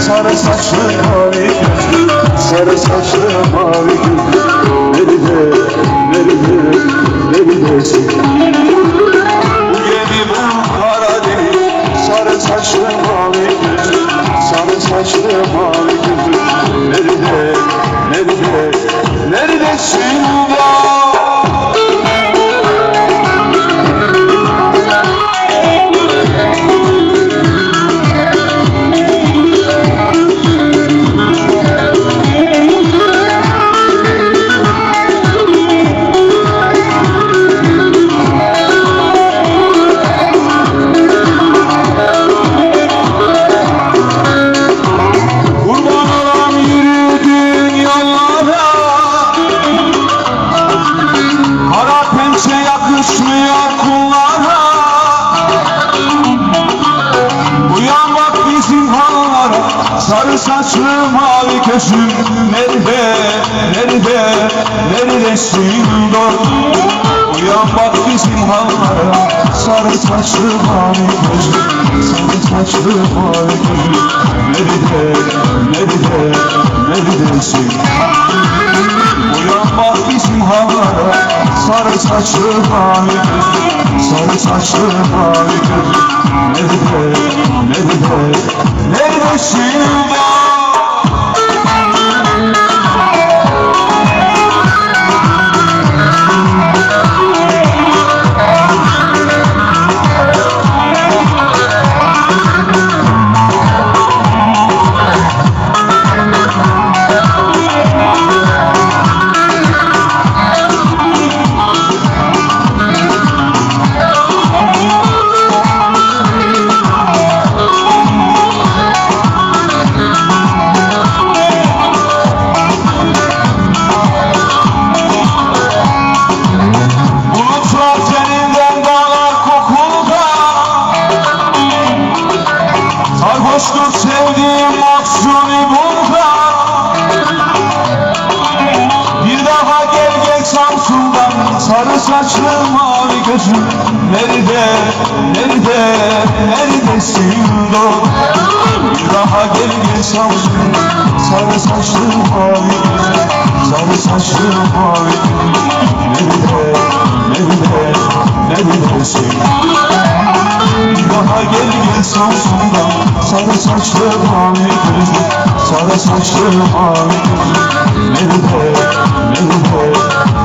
Sarı saçlı mavi gözlü Sarı saçlı mavi gözlü Nerede, nerede, neredesin? Bu gemi bu Karadeniz Sarı saçlı mavi gözlü Sarı saçlı mavi Sarı saçlı mavi gözüm. Nerede, nerede, neredesin dost Uyan bak bizim hallara. Sarı saçlı mavi gözüm. Sarı saçlı mavi gözüm. Nerede, nerede, neredesin Uyan bak bizim hallara. Sarı saçlı mavi gözüm. Sarı saçlı mavi gözüm. Nerede, Sarı saçlı mavi gözüm. Nerede, nerede, neredesin dost daha gel gel Samsun'dan. Sarı saçlı mavi gözüm. Sarı saçlı mavi gözüm. Nerede, nerede, neredesin? Daha gel gel Samsun'dan Sarı saçlı mavi gözüm Sarı saçlı mavi gözüm Nerede, nerede,